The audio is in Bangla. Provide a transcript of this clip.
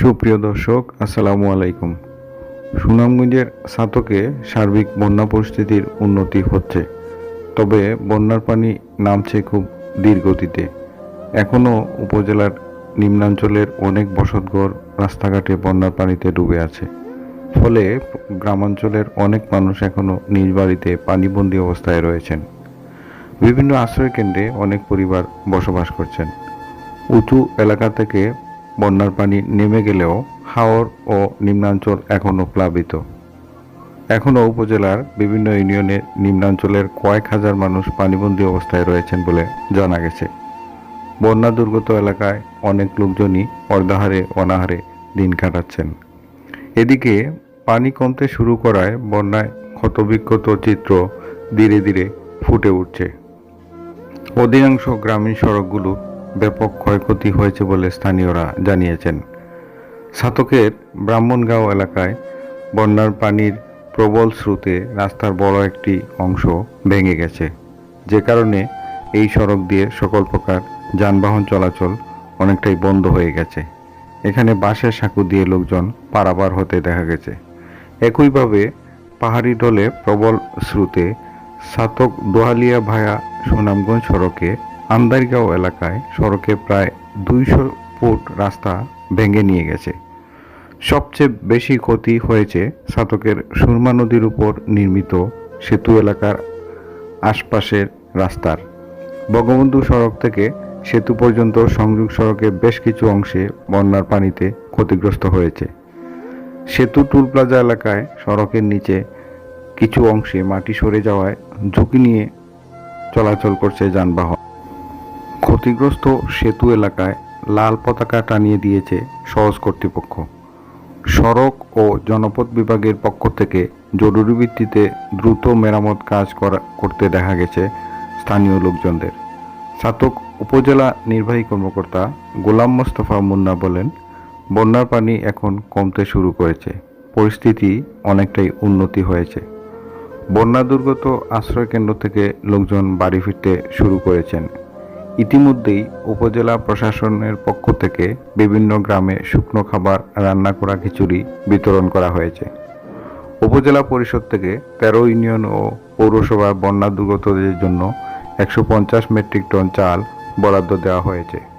সুপ্রিয় দর্শক, আসসালামু আলাইকুম। সুনামগঞ্জের সাতকে সার্বিক বন্যা পরিস্থিতির উন্নতি হচ্ছে, তবে বন্যার পানি নামছে খুব ধীর গতিতে এখনও উপজেলার নিম্নাঞ্চলের অনেক বসতঘর রাস্তাঘাটে বন্যার পানিতে ডুবে আছে। ফলে গ্রামাঞ্চলের অনেক মানুষ এখনও নিজ বাড়িতে পানিবন্দী অবস্থায় রয়েছেন। বিভিন্ন আশ্রয় কেন্দ্রে অনেক পরিবার বসবাস করছেন। উঁচু এলাকা থেকে বন্যার পানি নেমে গেলেও হাওর ও নিম্নাঞ্চল এখনও প্লাবিত। এখনও উপজেলার বিভিন্ন ইউনিয়নের নিম্নাঞ্চলের কয়েক হাজার মানুষ পানিবন্দী অবস্থায় রয়েছেন বলে জানা গেছে। বন্যা দুর্গত এলাকায় অনেক লোকজনই অর্ধাহারে অনাহারে দিন কাটাচ্ছেন। এদিকে পানি কমতে শুরু করায় বন্যায় ক্ষতবিক্ষত চিত্র ধীরে ধীরে ফুটে উঠছে। অধিকাংশ গ্রামীণ সড়কগুলো ব্যাপক ক্ষয়ক্ষতি হয়েছে বলে স্থানীয়রা জানিয়েছেন। সাতকের ব্রাহ্মণগাঁও এলাকায় বন্যার পানির প্রবল স্রোতে রাস্তার বড় একটি অংশ ভেঙে গেছে। যে কারণে এই সড়ক দিয়ে সকল প্রকার যানবাহন চলাচল অনেকটাই বন্ধ হয়ে গেছে। এখানে বাঁশের সাঁকু দিয়ে লোকজন পারাপার হতে দেখা গেছে। একইভাবে পাহাড়ি ঢলে প্রবল স্রোতে সাতক দোহালিয়া ভায়া সুনামগঞ্জ সড়কে আন্দারগাঁও এলাকায় সড়কে প্রায় দুইশো ফুট রাস্তা ভেঙে নিয়ে গেছে। সবচেয়ে বেশি ক্ষতি হয়েছে সাতকের সুরমা নদীর উপর নির্মিত সেতু এলাকার আশপাশের রাস্তার। বঙ্গবন্ধু সড়ক থেকে সেতু পর্যন্ত সংযোগ সড়কে বেশ কিছু অংশে বন্যার পানিতে ক্ষতিগ্রস্ত হয়েছে। সেতু টুল প্লাজা এলাকায় সড়কের নিচে কিছু অংশে মাটি সরে যাওয়ায় ঝুঁকি নিয়ে চলাচল করছে যানবাহন। ক্ষতিগ্রস্ত সেতু এলাকায় লাল পতাকা টানিয়ে দিয়েছে সহজ কর্তৃপক্ষ। সড়ক ও জনপথ বিভাগের পক্ষ থেকে জরুরি ভিত্তিতে দ্রুত মেরামত কাজ করা করতে দেখা গেছে স্থানীয় লোকজনদের। সাতক উপজেলা নির্বাহী কর্মকর্তা গোলাম মোস্তফা মুন্না বলেন, বন্যার পানি এখন কমতে শুরু করেছে। পরিস্থিতি অনেকটাই উন্নতি হয়েছে। বন্যা দুর্গত আশ্রয়কেন্দ্র থেকে লোকজন বাড়ি ফিরতে শুরু করেছেন। ইতিমধ্যেই উপজেলা প্রশাসনের পক্ষ থেকে বিভিন্ন গ্রামে শুকনো খাবার, রান্না করা খিচুড়ি বিতরণ করা হয়েছে। উপজেলা পরিষদ থেকে তেরো ইউনিয়ন ও পৌরসভার বন্যা দুর্গতদের জন্য একশো পঞ্চাশ মেট্রিক টন চাল বরাদ্দ দেওয়া হয়েছে।